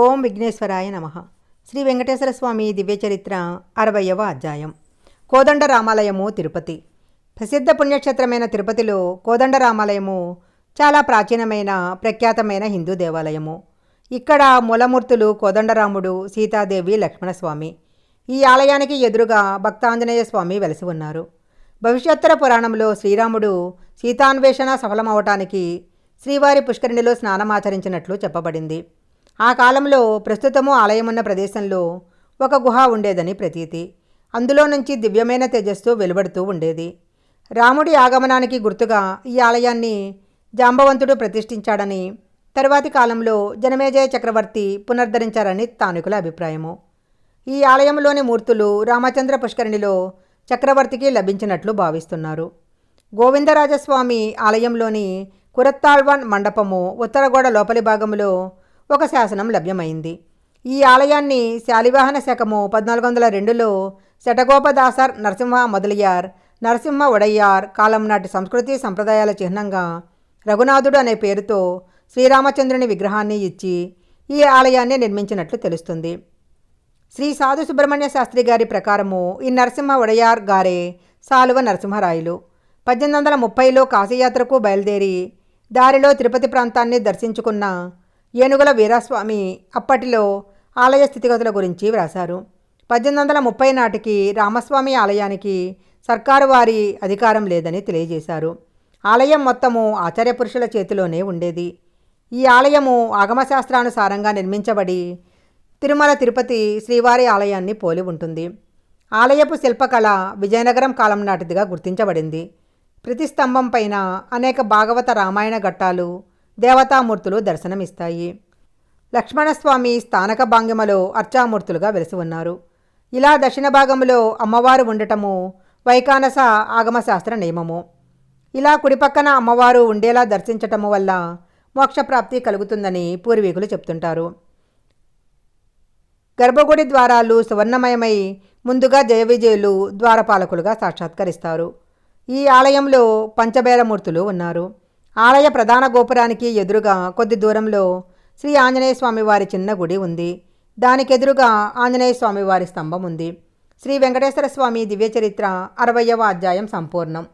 ఓం విఘ్నేశ్వరాయ నమ. శ్రీ వెంకటేశ్వర స్వామి దివ్యచరిత్ర అరవయవ అధ్యాయం. కోదండ రామాలయము తిరుపతి. ప్రసిద్ధ పుణ్యక్షేత్రమైన తిరుపతిలో కోదండ రామాలయము చాలా ప్రాచీనమైన ప్రఖ్యాతమైన హిందూ దేవాలయము. ఇక్కడ మూలమూర్తులు కోదండరాముడు సీతాదేవి లక్ష్మణస్వామి. ఈ ఆలయానికి ఎదురుగా భక్తాంజనేయ స్వామి వెలసి ఉన్నారు. భవిష్యోత్తర పురాణంలో శ్రీరాముడు సీతాన్వేషణ సఫలమవటానికి శ్రీవారి పుష్కరిణిలో స్నానమాచరించినట్లు చెప్పబడింది. ఆ కాలంలో ప్రస్తుతము ఆలయమున్న ప్రదేశంలో ఒక గుహ ఉండేదని ప్రతీతి. అందులో నుంచి దివ్యమైన తేజస్సు వెలువడుతూ ఉండేది. రాముడి ఆగమనానికి గుర్తుగా ఈ ఆలయాన్ని జాంబవంతుడు ప్రతిష్ఠించాడని తరువాతి కాలంలో జనమేజయ చక్రవర్తి పునరుద్ధరించారని స్థానికుల అభిప్రాయము. ఈ ఆలయంలోని మూర్తులు రామచంద్ర పుష్కరిణిలో చక్రవర్తికి లభించినట్లు భావిస్తున్నారు. గోవిందరాజస్వామి ఆలయంలోని కురత్తాళ్వాన్ మండపము ఉత్తరగోడ లోపలి భాగంలో ఒక శాసనం లభ్యమైంది. ఈ ఆలయాన్ని శాలివాహన శకము పద్నాలుగు వందల రెండులో శటగోపదాసర్ నరసింహ మొదలయ్యార్. నరసింహ ఒడయ్యార్ కాలం నాటి సంస్కృతి సంప్రదాయాల చిహ్నంగా రఘునాథుడు అనే పేరుతో శ్రీరామచంద్రుని విగ్రహాన్ని ఇచ్చి ఈ ఆలయాన్ని నిర్మించినట్లు తెలుస్తుంది. శ్రీ సాధు సుబ్రహ్మణ్య శాస్త్రి గారి ప్రకారము ఈ నరసింహ ఒడయార్ గారే సాలువ నరసింహరాయలు. పద్దెనిమిది వందల ముప్పైలో కాశీయాత్రకు బయలుదేరి దారిలో తిరుపతి ప్రాంతాన్ని దర్శించుకున్న ఏనుగుల వీరాస్వామి అప్పటిలో ఆలయ స్థితిగతుల గురించి వ్రాశారు. పద్దెనిమిది వందల ముప్పై నాటికి రామస్వామి ఆలయానికి సర్కారు వారి అధికారం లేదని తెలియజేశారు. ఆలయం మొత్తము ఆచార్య పురుషుల చేతిలోనే ఉండేది. ఈ ఆలయము ఆగమశాస్త్రానుసారంగా నిర్మించబడి తిరుమల తిరుపతి శ్రీవారి ఆలయాన్ని పోలి ఉంటుంది. ఆలయపు శిల్పకళ విజయనగరం కాలం నాటిదిగా గుర్తించబడింది. ప్రతి స్తంభం పైన అనేక భాగవత రామాయణ ఘట్టాలు దేవతామూర్తులు దర్శనమిస్తాయి. లక్ష్మణస్వామి స్థానక భాంగిమలో అర్చామూర్తులుగా వెలిసి ఉన్నారు. ఇలా దక్షిణ భాగంలో అమ్మవారు ఉండటము వైకానస ఆగమశాస్త్ర నియమము. ఇలా కుడిపక్కన అమ్మవారు ఉండేలా దర్శించటము వల్ల మోక్షప్రాప్తి కలుగుతుందని పూర్వీకులు చెప్తుంటారు. గర్భగుడి ద్వారాలు సువర్ణమయమై ముందుగా జయ విజయులు ద్వారపాలకులుగా సాక్షాత్కరిస్తారు. ఈ ఆలయంలో పంచబేరమూర్తులు ఉన్నారు. ఆలయ ప్రధాన గోపురానికి ఎదురుగా కొద్ది దూరంలో శ్రీ ఆంజనేయ వారి చిన్న గుడి ఉంది. దానికెదురుగా ఆంజనేయ స్వామి వారి స్తంభం ఉంది. శ్రీ వెంకటేశ్వర స్వామి దివ్యచరిత్ర అరవయవ అధ్యాయం సంపూర్ణం.